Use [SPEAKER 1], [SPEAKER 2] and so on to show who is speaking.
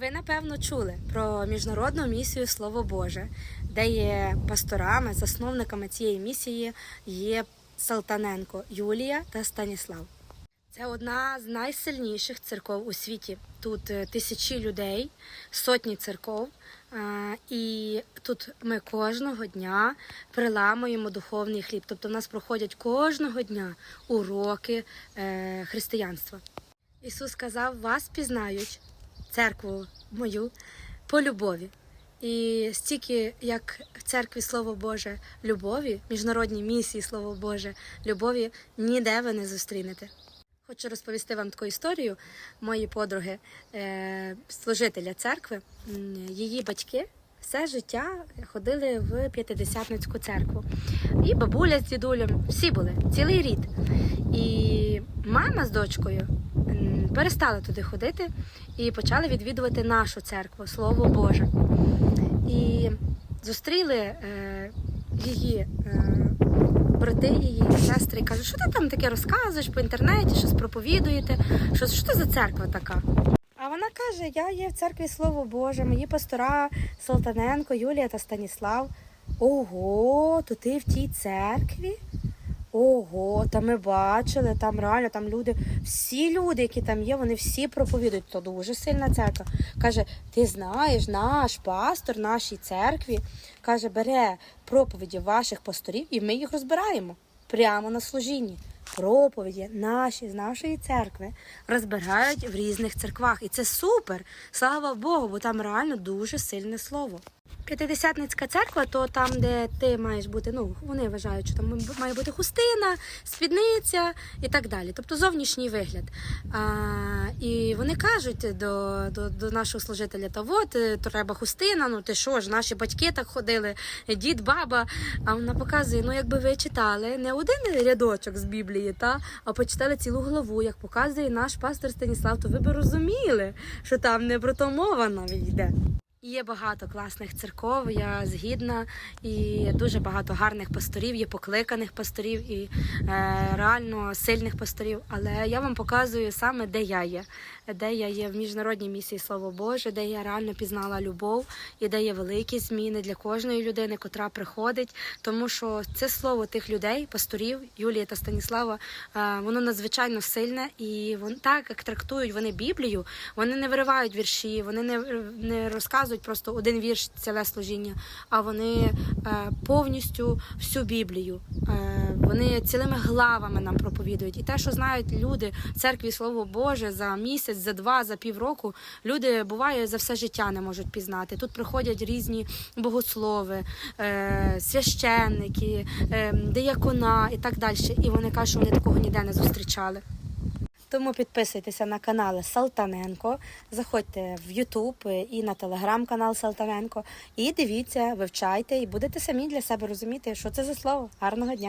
[SPEAKER 1] Ви напевно чули про міжнародну місію Слово Боже, де є пасторами, засновниками цієї місії є Салтаненко Юлія та Станіслав. Це одна з найсильніших церков у світі. Тут е, тисячі людей, сотні церков. І тут ми кожного дня приламуємо духовний хліб. Тобто в нас проходять кожного дня уроки е, християнства. Ісус сказав: вас пізнають, церкву мою, по любові. І стільки, як в церкві Слово Боже любові, міжнародній місії Слово Боже любові, ніде ви не зустрінете. Хочу розповісти вам таку історію моєї подруги, е, служителя церкви. Її батьки все життя ходили в п'ятидесятницьку церкву. І бабуля з дідулем, всі були, цілий рід. І мама з дочкою м, перестали туди ходити і почали відвідувати нашу церкву, Слово Боже. І зустріли е, її е, брати, її сестри, і кажуть, що ти там таке розказуєш по інтернеті, щось проповідуєте, що, що це за церква така? Вона каже: Я є в церкві Слово Боже, мої пастора Салтаненко, Юлія та Станіслав. Ого, то ти в тій церкві? Ого, та ми бачили, там реально там люди, всі люди, які там є, вони всі проповідують. То дуже сильна церква. Каже, ти знаєш, наш пастор нашій церкві каже, бере проповіді ваших пасторів, і ми їх розбираємо прямо на служінні. Проповіді наші з нашої церкви розбирають в різних церквах. І це супер. Слава Богу, бо там реально дуже сильне слово. П'ятидесятницька церква, то там, де ти маєш бути, ну вони вважають, що там має бути хустина, спідниця і так далі. Тобто зовнішній вигляд. А, і вони кажуть до, до, до нашого служителя, та от е, треба хустина, ну ти що ж, наші батьки так ходили, дід, баба. А вона показує, ну якби ви читали не один рядочок з Біблії, та, а почитали цілу главу, як показує наш пастор Станіслав, то ви б розуміли, що там не про то мова навіть йде. Є багато класних церков, я згідна, і дуже багато гарних пасторів, є покликаних пасторів і е, реально сильних пасторів. Але я вам показую саме, де я є, де я є в міжнародній місії Слово Боже, де я реально пізнала любов і де є великі зміни для кожної людини, котра приходить. Тому що це слово тих людей, пасторів Юлії та Станіслава, е, воно надзвичайно сильне, і вон так як трактують вони Біблію, вони не виривають вірші, вони не, не розказують просто один вірш ціле служіння, а вони е, повністю всю Біблію. Е, вони цілими главами нам проповідують. І те, що знають люди в церкві Слово Боже за місяць, за два, за півроку, люди буває за все життя не можуть пізнати. Тут приходять різні богослови, е, священники, диякона і так далі. І вони кажуть, що вони такого ніде не зустрічали. Тому підписуйтеся на канали Салтаненко, заходьте в Ютуб і на телеграм-канал Салтаненко. І дивіться, вивчайте, і будете самі для себе розуміти, що це за слово. Гарного дня!